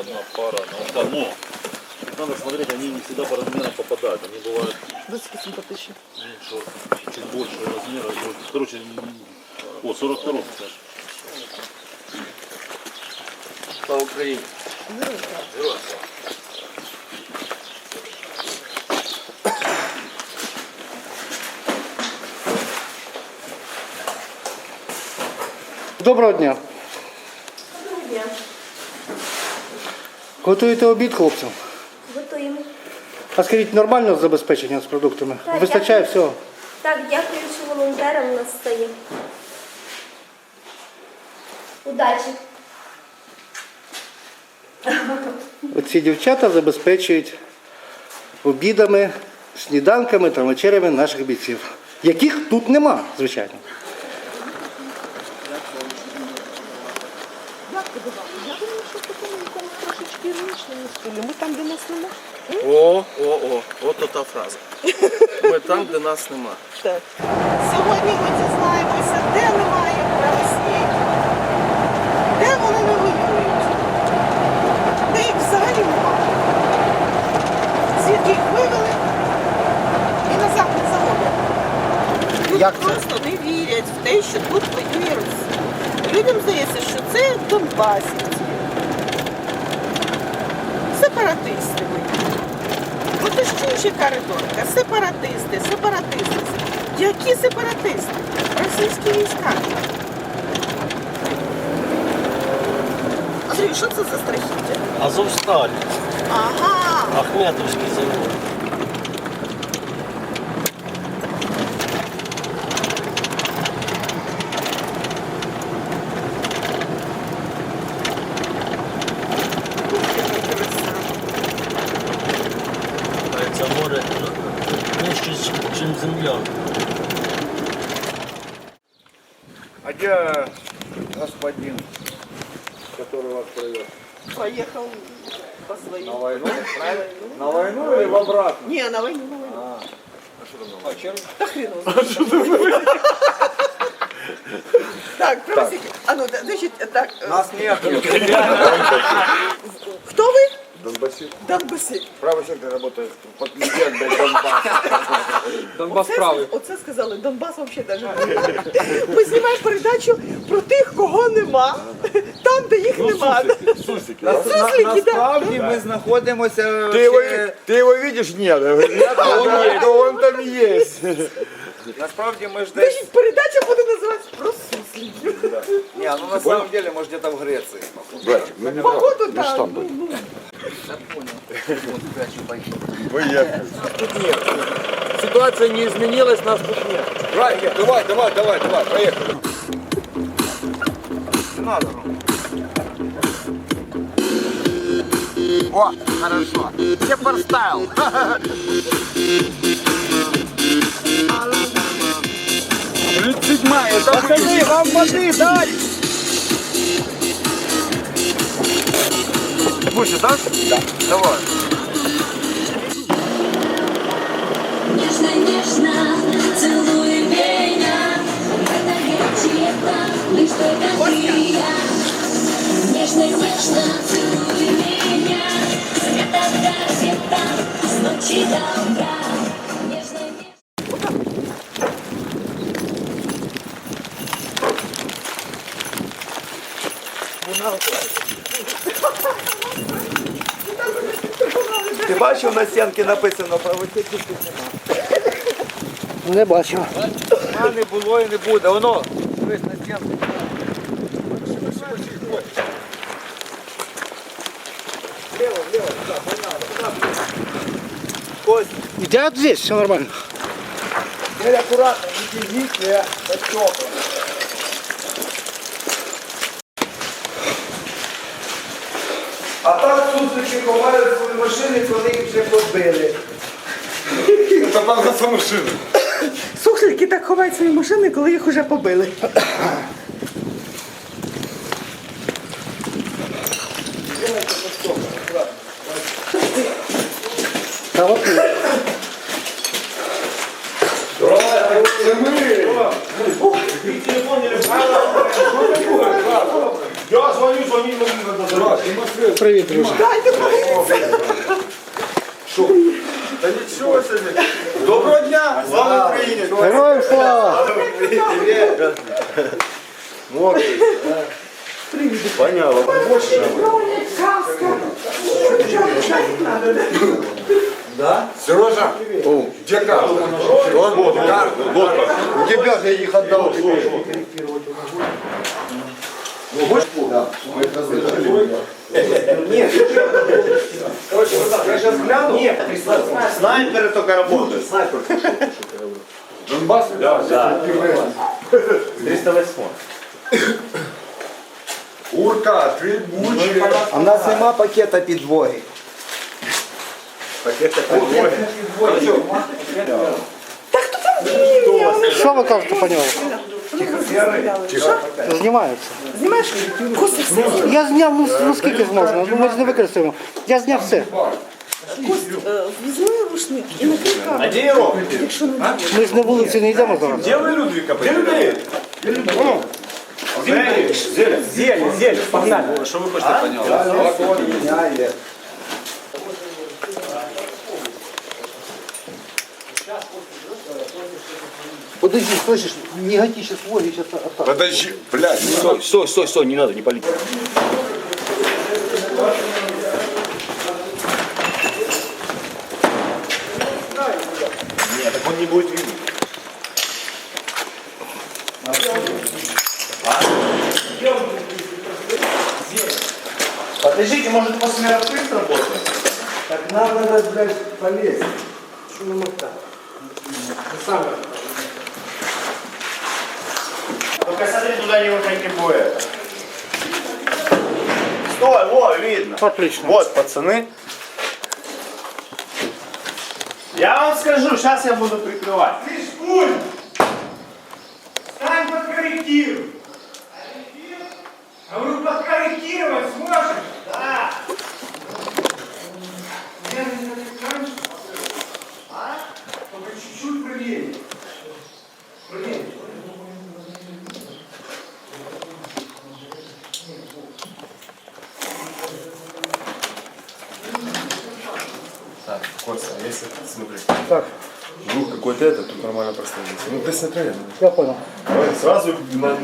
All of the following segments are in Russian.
одна пара на одно. Надо смотреть, они не всегда по размерам попадают. Они бывают Досить симпатичні. меньше, чуть больше размера. Вот, Короче, м, о, 42 Саш. Слава Україні. Доброго дня. Готуєте обід хлопцям? Готуємо. А скажіть, нормально забезпечення з продуктами? Так, Вистачає дякую. всього? Так, дякую, що волонтерам у нас стає. Удачі. Оці дівчата забезпечують обідами, сніданками та вечерями наших бійців, яких тут нема, звичайно. Ми там, де нас нема. О, о, о, от та фраза. Ми там, де нас нема. Так. Сьогодні ми дізнаємося, де немає правосній, де вони не воюють, де їх взагалі немає. Звідки їх вивели і назад не заводять. Люди Як це? просто не вірять в те, що тут воює Росія. Людям здається, що це Донбасівці. Сепаратисти ви. Ото ж чуєш, яка риторика. Сепаратисти, сепаратисти. Які сепаратисти? Російські війська. Андрій, що це за страхіття? Азовсталь, Ага. Ахметовський завод. ніж земля. А где господин, который вас привез? Поїхав по своїм. На войну? Правильно? На войну или в обратно? Ні, на війну, на війну. А чем? Та хрен его знает. Так, просите. А ну, да- значит, так. э, Нас нет. Кто вы? Донбассит. Донбасі. Правый сектор работает под легендой Донбасса. Донбас правий. Оце сказали, Донбас взагалі навіть. Ми знімаємо передачу про тих, кого нема. Там, де їх нема. Суслики, да? Насправді ми знаходимося. Ты его, вообще- ты его видишь? Нет. А он есть. Он там есть. Насправді ми ж десь. Значить, передача буде називатися про сусликів. Ні, ну на самом деле, може где-то в Греції. Походу, так. Ну, ну. Ситуація не змінилась, нас тут нет. Right, давай, давай, давай, давай, поехали. Не надо. О, хорошо. Сепар стайл. Пацаны, вам воды дать! Будешь, дашь? Да. Давай. Нежно, нежно целуй меня, это горячее, лишь только ты и я. Нежно, нежно целуй меня, света до рассвета, с ночи до утра. Нежно, нежно. Ти бачив на стінці написано правості Не бачу. А не було і не буде. Воно. Дивись на стінці. Влево, влево, туда, не надо, туда. Кость, Я здесь, все нормально. Теперь аккуратно, не бегите, подтёпа. А так суслики ховають свої машини, коли їх вже побили. Это правда за машину. Суслики так ховають свої машини, коли їх уже побили. Та нічого собі. Доброго дня! Слава Україні! Героям слава! Мокрий. Понятно. Казка. Сережа, где карта? Вот, карта. У тебя же я их отдал. Короче, вот так, я сейчас гляну. Нет, Снайперы только работают. Донбасс? Да, да. 308. Урка, трибучий. А в нас нема пакета підвоги. Що ви кажете по ньому? Знімаються. Знімаєш? Костя, все. Я зняв, ну, ну скільки ж можна, ну ми ж не використаємо. Я зняв все. Кость, е, візьми рушник і накрий камеру. Якщо не буде. Ми ж на вулиці не йдемо зараз. Подожди, слышишь, не готи сейчас сейчас Подожди, блядь. Стой, стой, стой, стой, не надо, не пали. Нет, так он не будет видно. Подождите, может после открыть работает? Так нам надо, блядь, полезть. Только смотри, туда не выходи будет. Стой, во, видно. Отлично. Вот, пацаны. Я вам скажу, сейчас я буду прикрывать. Стань подкорректируй. А вы подкорректировать сможешь? Да. А? Только чуть-чуть правее. Правее. Так, Костя, а если, смотри, Так, вдруг какой-то этот, тут нормально простановился. Ну, ты смотри, я понял. давай сразу на,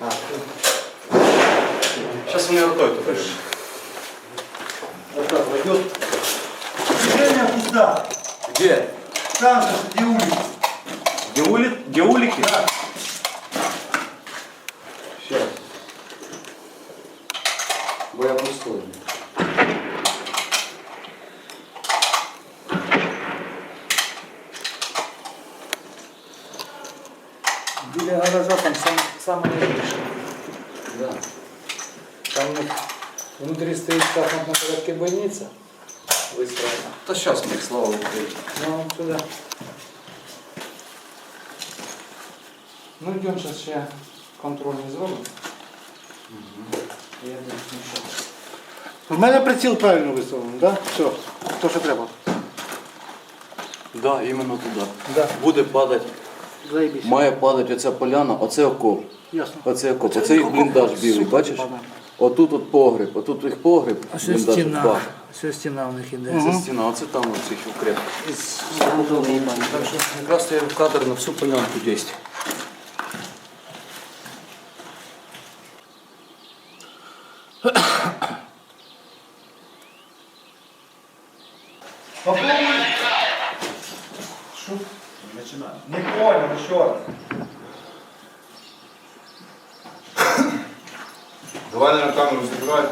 накрой. Сейчас у меня рукой только. Движение куда? Где? Там же, где улица. Где, ули... Где улики? Сейчас Бо я пустой. Біля гаража там сам, саме найбільше. Да. Там у них внутрі стоїть шахматна порядки бойниця вистроєна. Та сейчас ми, слава Україні. Ну, сюди. Ну, йдемо зараз ще контрольний зробимо. Я буду смішати. У мене приціл правильно виставлений. Да? Все, то, що треба. Да, іменно туди. Да. Буде падати, Заєбісь. має падати оця поляна, оце окоп. Ясно. Оце окоп. Оце їх бліндаж білий, бачиш? Отут от погреб, отут їх погреб, бліндаж от бах. Все стіна у них іде. Це стіна, оце там оцих укреп. Так що якраз я кадр на всю полянку десь. Попробуй. Что? Начинаем. Не понял, еще раз. Давай на камеру забирай.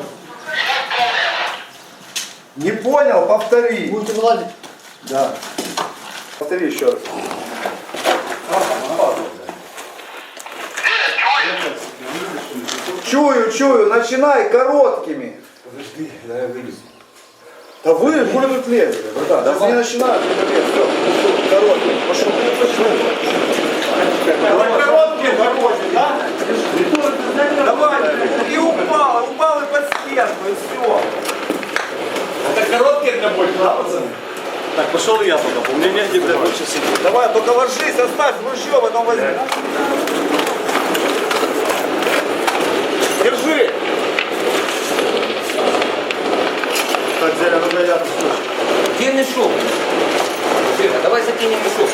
Не понял, повтори. Будете вилазити? Да. Повтори еще раз. Чую, чую, начинай короткими. Подожди, дай я вилізу. Да вы, тут лезли? Да, да, не начинают, лез. Все, короткими, пошел. Давай короткие дороги, да? Давай, и упал, упал и под стенку, и все. Это короткие для боя, да, пацаны? Так, пошел я пока, у меня негде, больше сидеть. Давай, только ложись, оставь ружье, потом возьми. Где мешок? Серега, давай закинем мешок.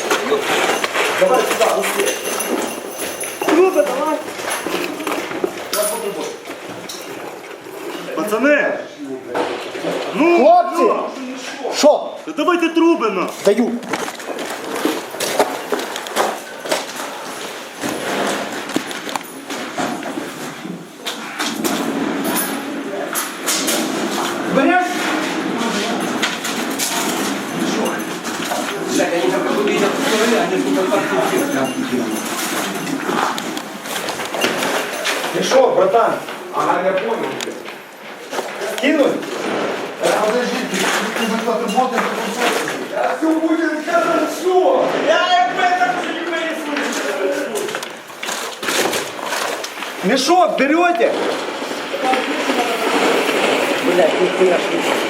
Давай сюда, быстрее. Люба, давай. Пацаны! Ну, Хлопці! Що? да давайте трубы на! Даю. Мешок берете? Блядь, ніхуя ж